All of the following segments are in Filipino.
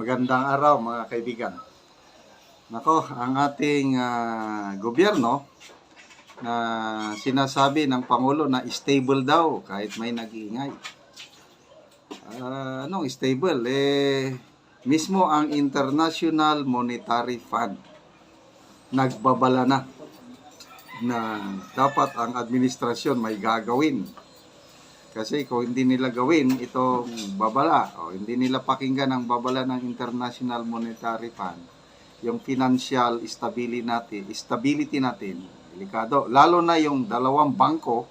Magandang araw mga kaibigan. Nako, ang ating ah, gobyerno na sinasabi ng Pangulo na stable daw kahit may nag-iingay. Ah, anong stable? Eh, mismo ang International Monetary Fund nagbabala na na dapat ang administrasyon may gagawin kasi kung hindi nila gawin itong babala, o hindi nila pakinggan ang babala ng International Monetary Fund, yung financial stability natin, stability natin, delikado. Lalo na yung dalawang bangko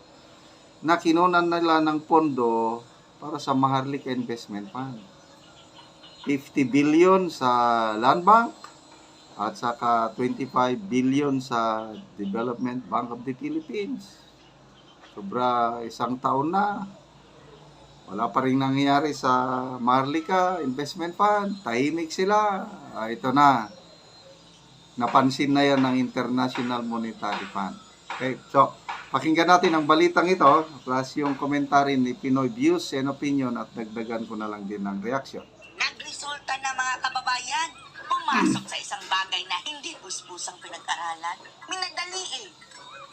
na kinunan nila ng pondo para sa Maharlika Investment Fund. 50 billion sa Land Bank at saka 25 billion sa Development Bank of the Philippines. Sobra isang taon na. Wala pa rin nangyayari sa Marlica Investment Fund. Tahimik sila. Ah, ito na. Napansin na yan ng International Monetary Fund. Okay, so pakinggan natin ang balitang ito plus yung commentary ni Pinoy Views and Opinion at dagdagan ko na lang din ng reaction. Nagresulta na mga kababayan, pumasok sa isang bagay na hindi puspusang pinag-aralan. Minadali eh.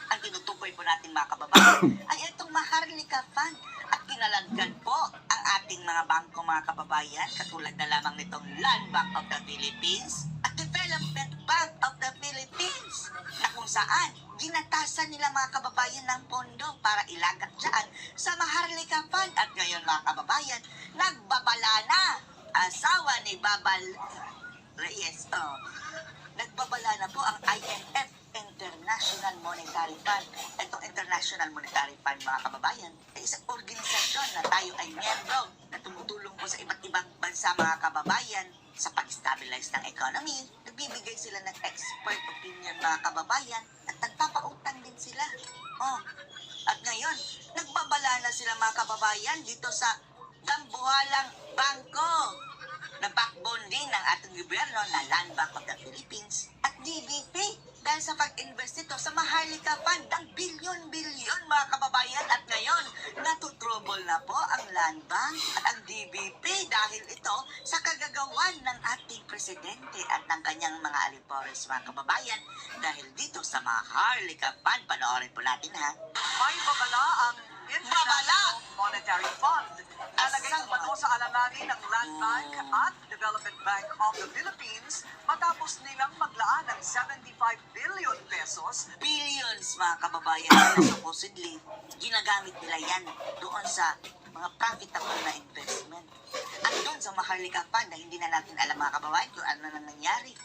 Ang tinutukoy po natin mga kababayan ay itong Maharlika Fund at kinalagyan po ang ating mga bangko mga kababayan katulad na lamang nitong Land Bank of the Philippines at Development Bank of the Philippines na kung saan ginatasan nila mga kababayan ng pondo para ilagat dyan sa Maharlika Fund at ngayon mga kababayan nagbabala na asawa ni Babal Reyes oh, nagbabala na po ang IMF International Monetary Fund. Itong International Monetary Fund, mga kababayan, ay isang organisasyon na tayo ay miyembro na tumutulong po sa iba't ibang bansa, mga kababayan, sa pag-stabilize ng economy. Nagbibigay sila ng expert opinion, mga kababayan, at nagpapautang din sila. Oh. At ngayon, nagbabala na sila, mga kababayan, dito sa Dambuhalang Bangko na backbone din ng ating gobyerno na Land Bank of the Philippines DBP dahil sa pag-invest nito sa Maharlika Fund. Ng bilyon-bilyon mga kababayan. At ngayon natutrouble na po ang Land Bank at ang DBP dahil ito sa kagagawan ng ating presidente at ng kanyang mga alipores mga kababayan. Dahil dito sa Maharlika Fund. Panoorin po natin ha? May babala ang International Monetary Fund. Asang umano sa alanganin ng Land Bank at Development Bank of the Philippines matapos nilang maglaan ng 75 billion pesos billions mga kababayan na supposedly ginagamit nila yan doon sa mga profitable na investment. At doon sa Maharlika Fund na hindi na natin alam mga kababayan kung ano na nangyari.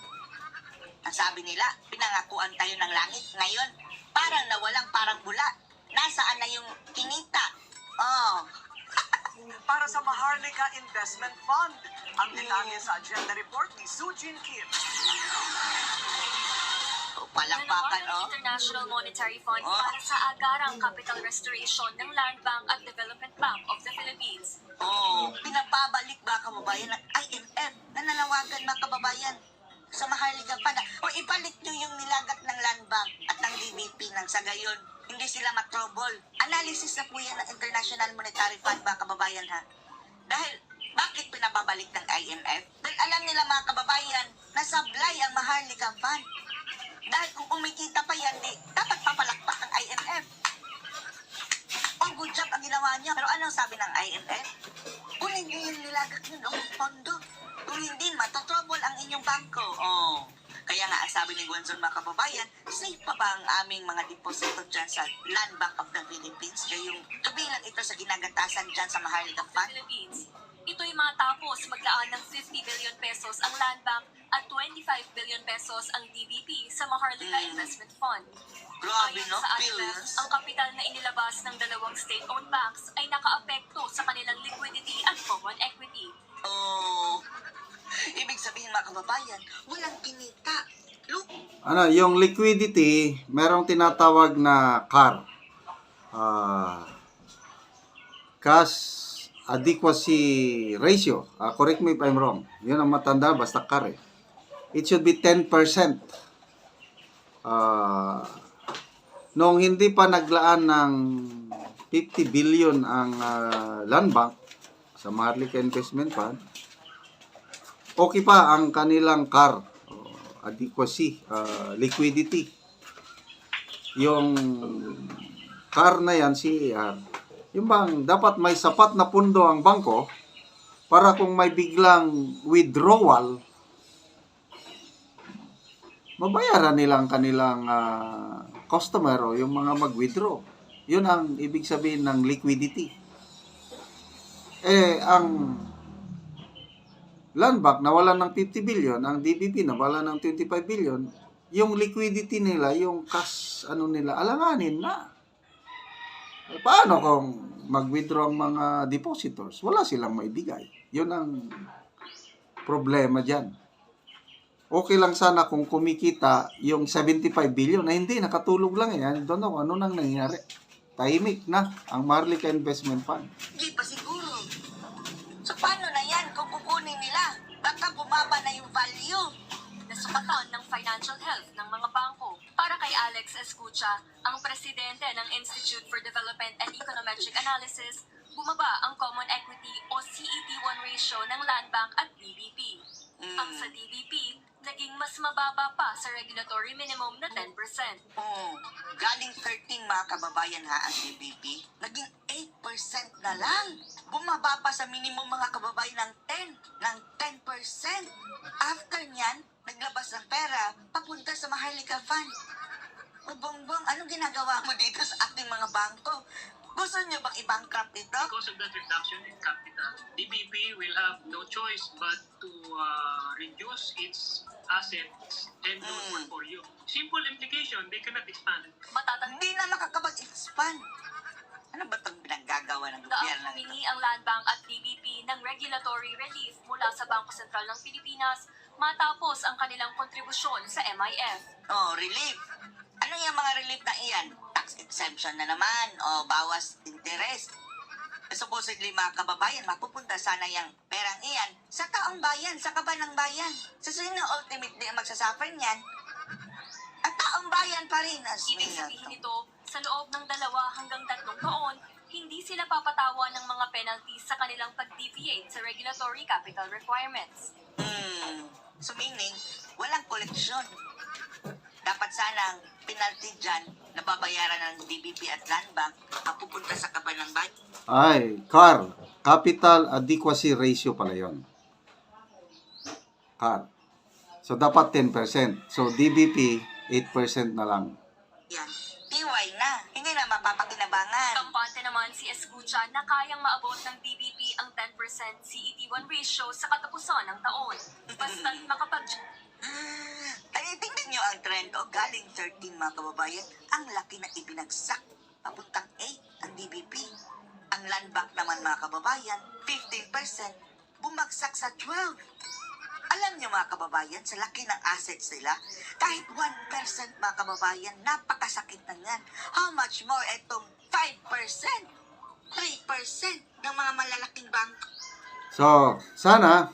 Ang sabi nila, pinangakuan tayo ng langit. Ngayon, parang nawalang parang bula. Nasaan na yung kinita? Oh, para sa Maharlika Investment Fund. Ang detalye sa agenda report ni Sujin Kim. palakpakan Nanawa oh. International Monetary Fund Oh. para sa agarang capital restoration ng Land Bank at Development Bank of the Philippines. Oo, pinapabalik ba kababayan ng IMF na nanawagan mga kababayan sa Maharlika na o ibalik nyo yung nilagat ng Land Bank at ng DBP nang sa gayon hindi sila matrobol. Analysis na po yan ng International Monetary Fund mga kababayan ha. Dahil bakit pinababalik ng IMF? Dahil alam nila mga kababayan na sablay ang Maharlika Fund. Dahil kung kumikita pa yan, di, dapat papalakpak ang IMF. Oh, good job ang ginawa niya. Pero anong sabi ng IMF? Kunin niyo yung nilagat niyo ng pondo. Kung hindi, matotrouble ang inyong bangko. Oh. Kaya nga, sabi ni Gwanzon mga kababayan, safe pa ba ang aming mga deposito dyan sa Land Bank of the Philippines? Kaya yung kabilang ito sa ginagatasan dyan sa Maharlika Fund? Philippines. Ito'y matapos maglaan ng 50 billion pesos ang Land Bank at 25 billion pesos ang DBP sa Maharlika Mm. Investment Fund. Grabe, Ayon no? sa IMF, ang kapital na inilabas ng dalawang state-owned banks ay nakaapekto sa kanilang liquidity at common equity. Oh. Ibig sabihin kababayan, walang kinita. Look, Ano, yung liquidity, merong tinatawag na CAR. Ah, cash adequacy ratio. Ah, correct me if I'm wrong. Yun ang matanda, basta CAR eh. It should be 10%. Ah, nung hindi pa naglaan ng 50 billion ang ah, land bank sa Maharlika Investment Fund, okay pa ang kanilang car oh, adequacy, ah, liquidity. Yung car na yan, CER, yung bang dapat may sapat na pundo ang bangko para kung may biglang withdrawal, mabayaran nilang kanilang ah, customer o yung mga mag-withdraw. Yun ang ibig sabihin ng liquidity. Eh, ang land bank nawalan ng 50 billion, ang DBP nawalan ng 25 billion, yung liquidity nila, yung cash ano nila, alanganin na. Eh, paano kung mag-withdraw ang mga depositors? Wala silang maibigay. Yun ang problema dyan. Okay lang sana kung kumikita yung 75 billion na hindi, nakatulog lang yan. Don't know ano nang nangyari. Tahimik na ang Marlica Investment Fund. Hindi pa siguro. So paano bumaba na yung value. Nasukatan ng financial health ng mga bangko. Para kay Alex Escucha, ang presidente ng Institute for Development and Econometric Analysis, bumaba ang Common Equity o CET1 ratio ng Land Bank at DBP. Ang sa DBP, naging mas mababa pa sa regulatory minimum na 10%. Oo. Galing 13 mga kababayan ha ang DBP. Naging 8% na lang. Bumaba pa sa minimum mga kababayan ng 10, ng 10%. After nyan, naglabas ng pera papunta sa Maharlika Fund. O Bongbong, anong ginagawa mo dito sa ating mga bangko? Gusto niyo bang i-bankrupt ito? because of that reduction in capital, DBP will have no choice but to uh, reduce its assets and loan Mm. portfolio. Simple implication, they cannot expand. Matatanda Hindi na makakapag-expand. Ano ba itong pinaggagawa ng gobyerno? humingi ang Land Bank at DBP ng regulatory relief mula sa Bangko Sentral ng Pilipinas matapos ang kanilang kontribusyon sa MIF. Oh, relief. Ano yung mga relief na iyan? Tax exemption na naman o bawas interest. Eh, Supposedly mga kababayan, mapupunta sana yung perang iyan sa taong bayan, sa kaban ng bayan. Sa sino ultimately ang magsasuffer niyan? At taong bayan pa rin. As Ibig sabihin nito, sa loob ng dalawa hanggang tatlong taon, hindi sila papatawa ng mga penalties sa kanilang pag-deviate sa regulatory capital requirements. Hmm. So meaning, walang koleksyon. Dapat sana ang penalty dyan na babayaran ng DBP at Land Bank ang pupunta sa kaban ng bayan. Ay, CAR, Capital Adequacy Ratio pala yon. CAR. So, dapat 10%. So, DBP, 8% na lang. Yan. TY na. Hindi na mapapakinabangan. Kampante naman si Escucha na kayang maabot ng DBP ang 10% CET1 ratio sa katapusan ng taon. Basta't makapag Ah, Ay, tingnan nyo ang trend o galing 13 mga kababayan. Ang laki na ibinagsak. Papuntang 8 ang DBP. Ang land bank naman mga kababayan, 15%. Bumagsak sa 12. Alam nyo mga kababayan, sa laki ng assets nila, kahit 1% mga kababayan, napakasakit na yan. How much more itong 5%? 3% ng mga malalaking bank. So, sana,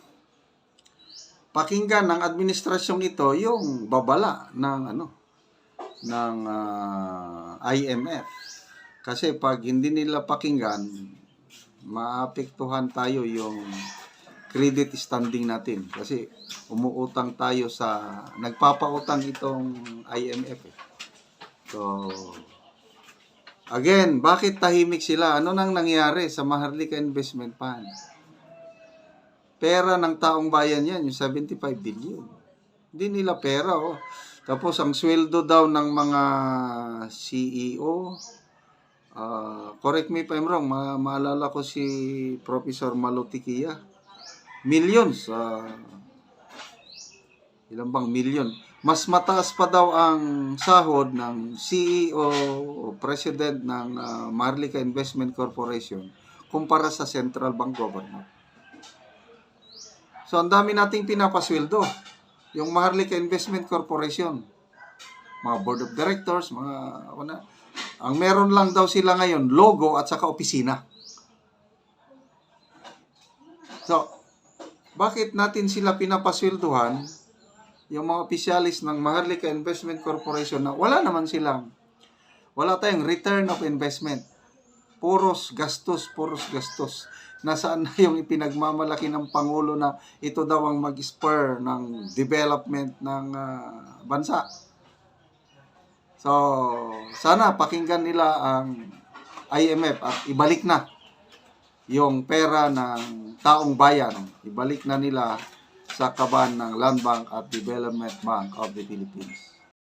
pakinggan ng administrasyong ito yung babala ng ano ng ah, IMF. Kasi pag hindi nila pakinggan, maapektuhan tayo yung credit standing natin kasi umuutang tayo sa nagpapautang itong IMF. eh. So again, bakit tahimik sila? Ano nang nangyari sa Maharlika Investment Fund? Pera ng taong bayan yan, yung 75 billion. Hindi nila pera, oh. Tapos ang sweldo daw ng mga CEO, ah, correct me if I'm wrong, ma- maalala ko si Professor Malutikia, millions, ah, ilan bang million? Mas mataas pa daw ang sahod ng CEO o President ng ah, Marlica Investment Corporation kumpara sa Central Bank Government. So, ang dami nating pinapasweldo. Yung Maharlika Investment Corporation. Mga board of directors, mga, ano, ang meron lang daw sila ngayon, logo at saka opisina. So, bakit natin sila pinapasweldohan, yung mga opisyalis ng Maharlika Investment Corporation na wala naman silang, wala tayong return of investment. puros gastos, puros gastos. Nasaan na yung ipinagmamalaki ng Pangulo na ito daw ang mag-spur ng development ng ah, bansa. So, sana pakinggan nila ang IMF at ibalik na yung pera ng taong bayan. Ibalik na nila sa kaban ng Land Bank at Development Bank of the Philippines.